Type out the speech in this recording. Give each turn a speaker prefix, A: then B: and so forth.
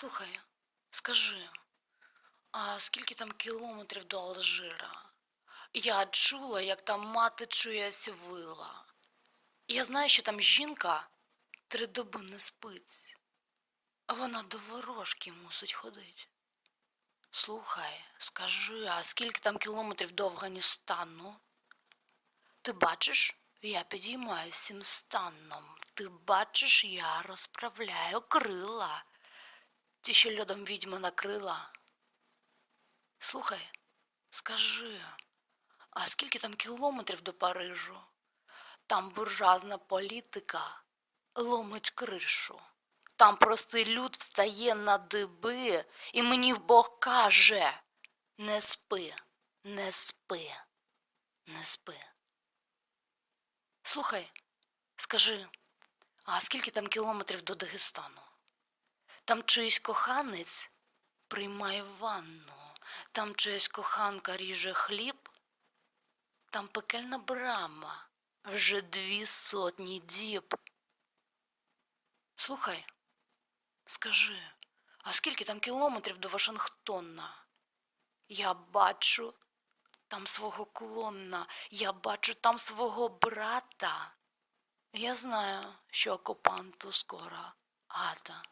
A: Слухай, скажи, а скільки там кілометрів до Алжира? Я чула, як там мати чиясь вила. Я знаю, що там жінка три доби не спить, а вона до ворожки мусить ходить. Слухай, скажи, а скільки там кілометрів до Афганістану? Ти бачиш, я підіймаю всім станом. Ти бачиш, я розправляю крила. Ті, що льодом відьма накрила. Слухай, скажи, а скільки там кілометрів до Парижу? Там буржуазна політика ломить кришу. Там простий люд встає на диби, і мені Бог каже: не спи, не спи, не спи. Слухай, скажи, а скільки там кілометрів до Дагестану? Там чийсь коханець приймає ванну, там чиясь коханка ріже хліб, там пекельна брама, вже дві сотні діб. Слухай, скажи, а скільки там кілометрів до Вашингтона? Я бачу там свого клонна, я бачу там свого брата. Я знаю, що окупанту скоро гата.